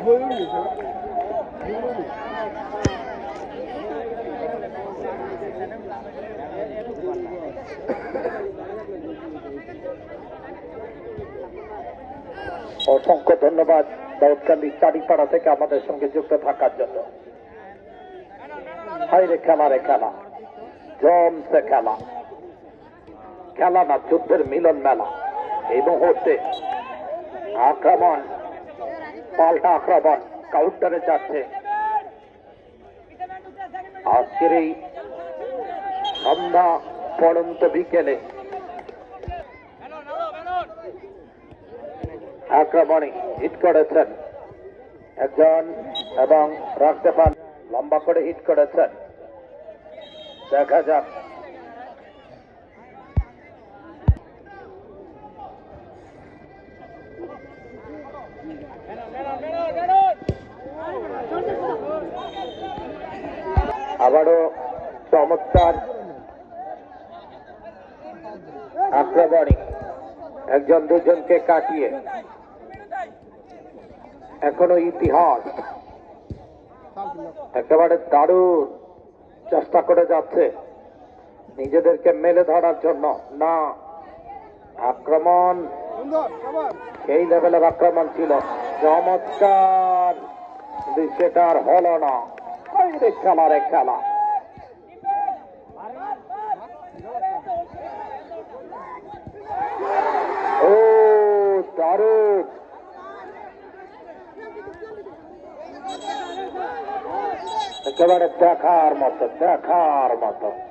অসংখ্য ধন্যবাদ দাউদকান্দি চারিপাড়া থেকে আমাদের সঙ্গে যুক্ত থাকার জন্য। হাইরে খেলা রে খেলা। জমসে খেলা। খেলা না, যুদ্ধের মিলন মেলা। এই মুহূর্তে আক্রমণ পাল্টা আক্রমণ কাউন্টারে যাচ্ছে। আজকের এই সন্ধ্যা পড়ন্ত বিকেলে আক্রমণে হিট করেছেন একজন এবং রাখতে পান লম্বা করে হিট করেছেন। দেখা যাক। আবারও চমৎকার আক্রমণে। একজন দুজনকে কাটিয়ে। এখনও ইতিহাস। একেবারে দারুণ চেষ্টা করে যাচ্ছে। নিজেদেরকে মেলে ধরার জন্য। না, আক্রমণ সেই লেভেলের আক্রমণ ছিল। চমৎকার। সেটা আর হলো না। খেলার রে খেলা। একেবারে দেখার মতো দেখার মতো।